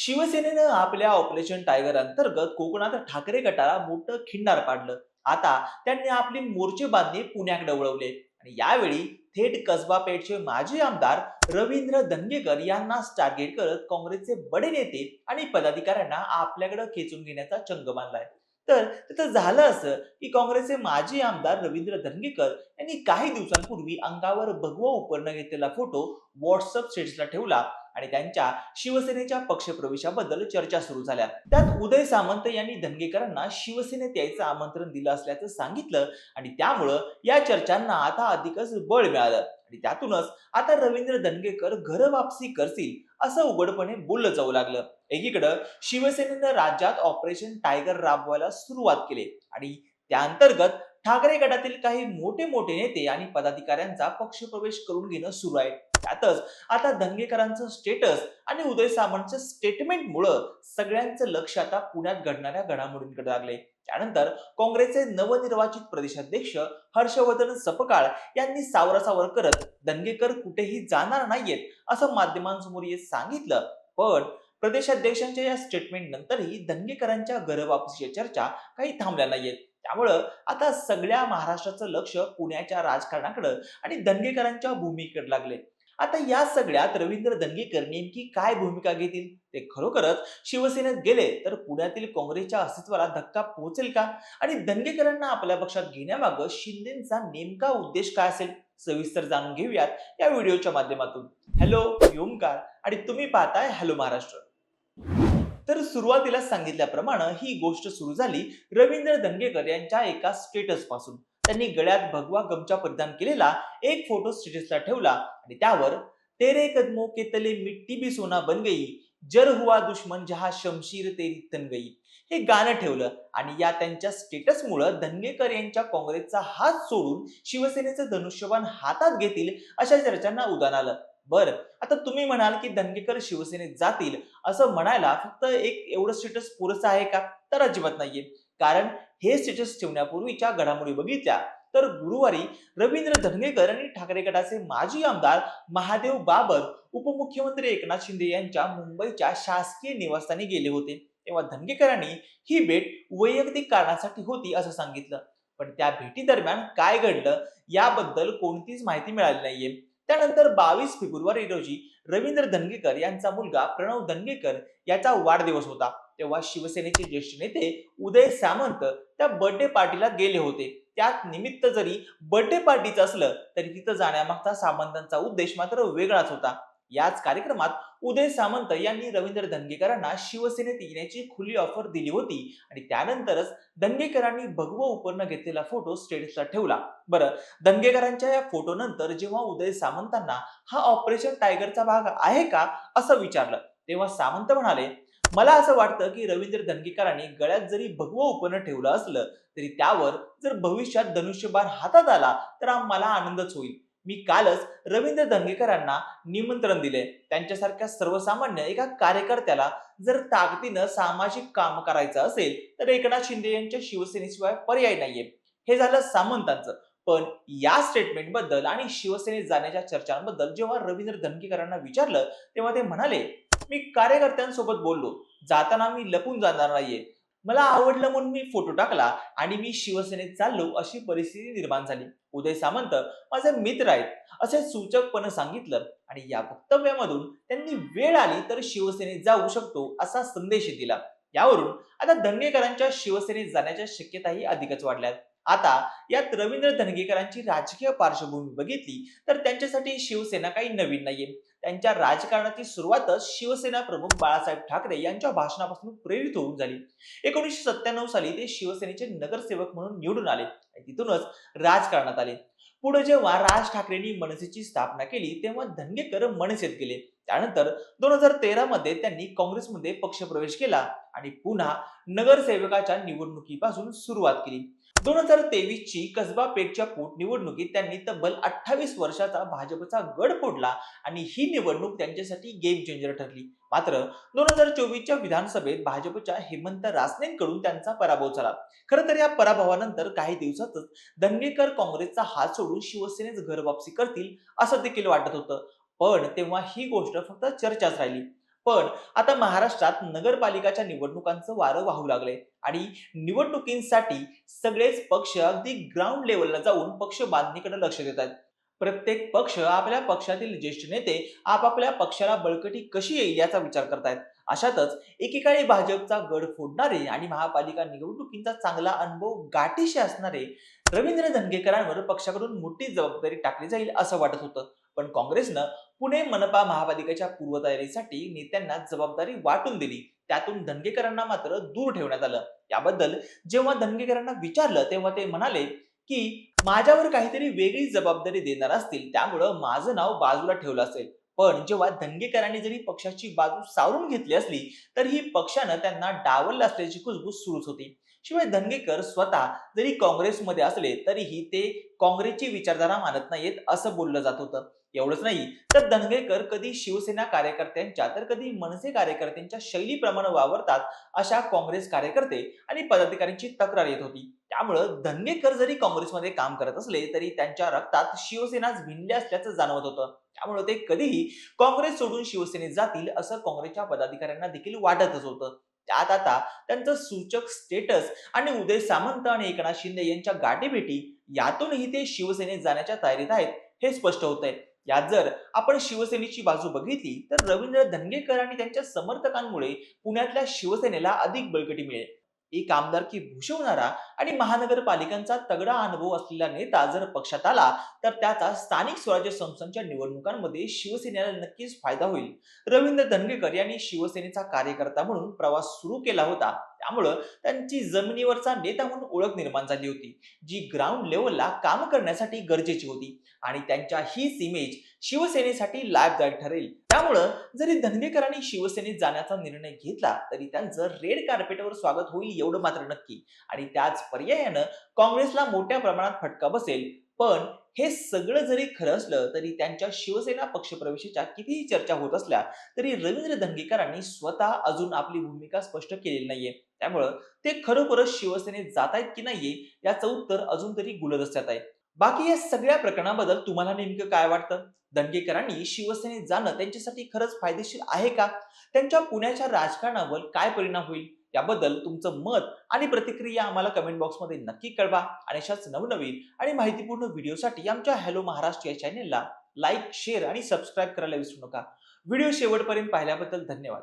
शिवसेनेनं आपल्या operation tiger अंतर्गत कोकणात ठाकरे गटाला मोठं खिंडार पाडलं. आता त्यांनी आपली मोर्चे बांधणी पुण्याकडे वळवले. आणि यावेळी थेट कसबा पेठचे माजी आमदार रवींद्र दंगेकर यांना टार्गेट करत काँग्रेसचे बडे नेते आणि पदाधिकाऱ्यांना आपल्याकडे खेचून घेण्याचा चंग बांधलाय तर तिथं झालं असं की काँग्रेसचे माजी आमदार रवींद्र धनगेकर यांनी काही दिवसांपूर्वी अंगावर भगवा उपरणं घेतलेला फोटो व्हॉट्सअप स्टेटसला ठेवला. आणि त्यांच्या शिवसेनेच्या पक्षप्रवेशाबद्दल चर्चा सुरू झाल्या. त्यात उदय सामंत यांनी धनगेकरांना शिवसेनेत यायचं आमंत्रण दिलं असल्याचं सांगितलं आणि त्यामुळं या चर्चांना आता अधिकच बळ मिळालं. आणि त्यातूनच आता रवींद्र धनगेकर घर वापसी करतील असं उघडपणे बोललं जाऊ लागलं. एकीकडं शिवसेनेनं राज्यात ऑपरेशन टायगर राबवायला सुरुवात केली आणि त्या अंतर्गत ठाकरे गटातील काही मोठे मोठे नेते आणि पदाधिकाऱ्यांचा पक्षप्रवेश करून घेणं सुरू आहे. त्यातच आता दंगेकरांचं स्टेटस आणि उदय सामंतचं स्टेटमेंटमुळं सगळ्यांचं लक्ष आता पुण्यात घडणाऱ्या घडामोडींकडे लागले त्यानंतर काँग्रेसचे नवनिर्वाचित प्रदेशाध्यक्ष हर्षवर्धन सपकाळ यांनी सावरासावर करत दंगेकर कुठेही जाणार नाहीयेत असं माध्यमांसमोर येत सांगितलं. पण प्रदेशाध्यक्षांच्या या स्टेटमेंट नंतरही दंगेकरांच्या घरवापसीच्या चर्चा काही थांबल्या नाहीयेत. त्यामुळं आता सगळ्या महाराष्ट्राचं लक्ष पुण्याच्या राजकारणाकडं आणि दंगेकरांच्या भूमीकडे लागले आता या सगळ्यात रवींद्र दंगेकर नेमकी काय भूमिका घेतील? ते खरोखरच शिवसेनेत गेले तर पुण्यातील काँग्रेसच्या अस्तित्वाला धक्का पोहोचेल का? आणि दंगेकरांना आपल्या पक्षात घेण्यामागं शिंदेचा नेमका उद्देश काय असेल? सविस्तर जाणून घेऊयात या व्हिडिओच्या माध्यमातून. हॅलो मी ओमकार आणि तुम्ही पाहताय हॅलो महाराष्ट्र. तर सुरुवातीला सांगितल्याप्रमाणे ही गोष्ट सुरू झाली रवींद्र दंगेकर यांच्या एका स्टेटसपासून. त्यांनी गळ्यात भगवा गमछा परिधान केलेला एक फोटो स्टेटसला ठेवला आणि त्यावर तेरे कदमो के तले मिट्टी भी सोना बन गई जर हुआ दुश्मन जहा शमशीर तेरी तन गई. हे गाणं ठेवलं आणि या त्यांच्या स्टेटसमुळं धनगेकर यांच्या काँग्रेसचा हात सोडून शिवसेनेचं धनुष्यबाण हातात घेतील अशा चर्चांना उदान आलं. बर आता तुम्ही म्हणाल की धनगेकर शिवसेनेत जातील असं म्हणायला फक्त एक एवढं स्टेटस पुरेसं आहे का? तर अजिबात नाहीये. कारण हे स्टेटस ठेवण्यापूर्वीच्या घडामोडी बघितल्या. तर गुरुवारी रवींद्र धनगेकर आणि ठाकरे गटाचे माजी आमदार महादेव बाबर उपमुख्यमंत्री एकनाथ शिंदे यांच्या मुंबईच्या शासकीय निवासस्थानी गेले होते. तेव्हा धनगेकरांनी ही भेट वैयक्तिक कारणासाठी होती असं सांगितलं. पण त्या भेटी दरम्यान काय घडलं याबद्दल कोणतीच माहिती मिळाली नाहीये. त्यानंतर बावीस फेब्रुवारी रोजी रवींद्र धनगेकर यांचा मुलगा प्रणव धनगेकर याचा वाढदिवस होता. तेव्हा शिवसेनेचे ज्येष्ठ नेते उदय सामंत त्या बर्थडे पार्टीला गेले होते. त्यात निमित्त जरी बर्थडे पार्टीचं असलं तरी तिथं जाण्यामागचा सामंतांचा उद्देश मात्र वेगळाच होता. याच कार्यक्रमात उदय सामंत यांनी रवींद्र धनगेकरांना शिवसेनेत येण्याची खुली ऑफर दिली होती. आणि त्यानंतरच धनगेकरांनी भगव उपर्ण घेतलेला फोटो स्टेटसला ठेवला. बरं धनगेकरांच्या या फोटो नंतर जेव्हा उदय सामंतांना हा ऑपरेशन टायगरचा भाग आहे का? असं विचारलं. तेव्हा सामंत म्हणाले मला असं वाटतं की रवींद्र धनगेकरांनी गळ्यात जरी भगवं उपन्न ठेवलं असलं तरी त्यावर जर भविष्यात धनुष्यबाण हातात आला तर आम्हाला आनंदच होईल. मी कालच रवींद्र धनगेकरांना निमंत्रण दिले. त्यांच्यासारख्या सर्वसामान्य एका कार्यकर्त्याला जर ताकदीनं सामाजिक काम करायचं असेल तर एकनाथ शिंदे यांच्या शिवसेनेशिवाय पर्याय नाहीये. हे झालं सामंतांचं. पण या स्टेटमेंटबद्दल आणि शिवसेनेत जाण्याच्या चर्चांबद्दल जेव्हा रवींद्र धनगेकरांना विचारलं तेव्हा ते म्हणाले मी कार्यकर्त्यांसोबत बोललो. जाताना मी लपून जाणार नाहीये. मला आवडलं म्हणून मी फोटो टाकला आणि मी शिवसेनेत चाललो अशी परिस्थिती निर्माण झाली. उदय सामंत माझे मित्र आहेत. असे सूचकपणे सांगितलं आणि या वक्तव्यामधून त्यांनी वेळ आली तर शिवसेनेत जाऊ शकतो असा संदेश दिला. यावरून आता धनगेकरांच्या शिवसेनेत जाण्याच्या शक्यताही अधिकच वाढल्यात. आता यात रवींद्र धनगेकरांची राजकीय पार्श्वभूमी बघितली तर त्यांच्यासाठी शिवसेना काही नवीन नाहीये. त्यांच्या राजकारणाची सुरुवातच शिवसेना प्रमुख बाळासाहेब ठाकरे यांच्या भाषणापासून प्रेरित होऊन झाली. एकोणीसशे सत्त्याण्णव साली ते शिवसेनेचे नगरसेवक म्हणून निवडून आले आणि तिथूनच राजकारणात आले. पुढे जेव्हा राज ठाकरेंनी मनसेची स्थापना केली तेव्हा धनगेकर मनसेत गेले. त्यानंतर दोन हजार तेरा मध्ये त्यांनी काँग्रेसमध्ये पक्षप्रवेश केला आणि पुन्हा नगरसेवकाच्या निवडणुकीपासून सुरुवात केली. दोन हजार तेवीस ची कसबा पेठच्या पोटनिवडणुकीत त्यांनी तब्बल अठ्ठावीस वर्षाचा भाजपचा गड फोडला आणि ही निवडणूक त्यांच्यासाठी गेम चेंजर ठरली. मात्र दोन हजार चोवीसच्या विधानसभेत भाजपच्या हेमंत रासनेंकडून त्यांचा पराभव झाला. खरं तर या पराभवानंतर काही दिवसातच दंगेकर काँग्रेसचा हात सोडून शिवसेनेच घर वापसी करतील असं देखील वाटत होतं. पण तेव्हा ही गोष्ट फक्त चर्चाच राहिली. पण आता महाराष्ट्रात नगरपालिकाच्या निवडणुकांचं वारं वाहू लागले आणि निवडणुकींसाठी सगळेच पक्ष अगदी ग्राउंड लेवलला जाऊन पक्ष बांधणीकडे लक्ष देत आहेत. प्रत्येक पक्ष आपल्या पक्षातील ज्येष्ठ नेते आपापल्या पक्षाला बळकटी कशी येईल याचा विचार करतायत. अशातच एकेकाळी भाजपचा गड फोडणारे आणि महापालिका निवडणुकींचा चांगला अनुभव गाठीशी असणारे रवींद्र धनगेकरांवर पक्षाकडून मोठी जबाबदारी टाकली जाईल असं वाटत होतं. पण काँग्रेसनं पुणे मनपा महापालिकेच्या पूर्वतयारीसाठी नेत्यांना जबाबदारी वाटून दिली. त्यातून धनगेकरांना मात्र दूर ठेवण्यात आलं. याबद्दल जेव्हा धनगेकरांना विचारलं तेव्हा ते म्हणाले की माझ्यावर काहीतरी वेगळी जबाबदारी देणार असतील त्यामुळं माझं नाव बाजूला ठेवलं असेल. पण जेव्हा धनगेकरांनी जरी पक्षाची बाजू सावरून घेतली असली तरीही पक्षानं त्यांना डावललं असल्याची कुजबूज सुरूच होती. शिवाय धनगेकर स्वतः जरी काँग्रेसमध्ये असले तरीही ते काँग्रेसची विचारधारा मानत नाहीत असं बोललं जात होतं. एवढंच नाही तर धनगेकर कधी शिवसेना कार्यकर्त्यांच्या तर कधी मनसे कार्यकर्त्यांच्या शैलीप्रमाणे वावरतात अशा काँग्रेस कार्यकर्ते आणि पदाधिकाऱ्यांची तक्रार येत होती. त्यामुळं धनगेकर जरी काँग्रेसमध्ये काम करत असले तरी त्यांच्या रक्तात शिवसेनाच भिनले असल्याचं जाणवत होतं. त्यामुळे ते कधीही काँग्रेस सोडून शिवसेनेत जातील असं काँग्रेसच्या पदाधिकाऱ्यांना देखील वाटतच होतं. त्यात आता त्यांचं सूचक स्टेटस आणि उदय सामंत आणि एकनाथ शिंदे यांच्या गाठीभेटी यातूनही ते शिवसेनेत जाण्याच्या तयारीत आहेत हे स्पष्ट होत आहे यात जर आपण शिवसेनेची बाजू बघितली तर रवींद्र धनगेकर आणि त्यांच्या समर्थकांमुळे पुण्यातल्या शिवसेनेला अधिक बळकटी मिळेल. एक आमदारकी भूषवणारा आणि महानगरपालिकांचा तगडा अनुभव असलेला नेता जर पक्षात आला तर त्याचा स्थानिक स्वराज्य संस्थांच्या निवडणुकांमध्ये शिवसेनेला नक्कीच फायदा होईल. रवींद्र धनगेकर यांनी शिवसेनेचा कार्यकर्ता म्हणून प्रवास सुरू केला होता. त्यामुळं त्यांची जमिनीवरचा नेता म्हणून ओळख निर्माण झाली होती जी ग्राउंड लेवलला काम करण्यासाठी गरजेची होती आणि त्यांच्या हीच इमेज शिवसेनेसाठी लाभदायक ठरेल. त्यामुळं जरी धनगेकरांनी शिवसेनेत जाण्याचा निर्णय घेतला तरी त्यांचं रेड कार्पेटवर स्वागत होईल एवढं मात्र नक्की. आणि त्याच पर्यायानं काँग्रेसला मोठ्या प्रमाणात फटका बसेल पण हे सगळं जरी खरं असलं तरी त्यांच्या शिवसेना पक्षप्रवेशाच्या कितीही चर्चा होत असल्या तरी रवींद्र धंगेकरांनी स्वतः अजून आपली भूमिका स्पष्ट केलेली नाहीये. त्यामुळं ते खरोखरच शिवसेनेत जात आहेत की नाहीये याचं उत्तर अजून तरी गुलदस्त्यात आहे. बाकी या सगळ्या प्रकरणाबद्दल तुम्हाला नेमकं काय वाटतं? दंगेकरांनी शिवसेनेत जाणं त्यांच्यासाठी खरंच फायदेशीर आहे का? त्यांच्या पुण्याच्या राजकारणावर काय परिणाम होईल? याबद्दल तुमचं मत आणि प्रतिक्रिया आम्हाला कमेंट बॉक्समध्ये नक्की कळवा. आणि अशाच नवनवीन आणि माहितीपूर्ण व्हिडिओसाठी आमच्या हॅलो महाराष्ट्र या चॅनेलला लाईक शेअर आणि सबस्क्राईब करायला विसरू नका. व्हिडिओ शेवटपर्यंत पाहिल्याबद्दल धन्यवाद.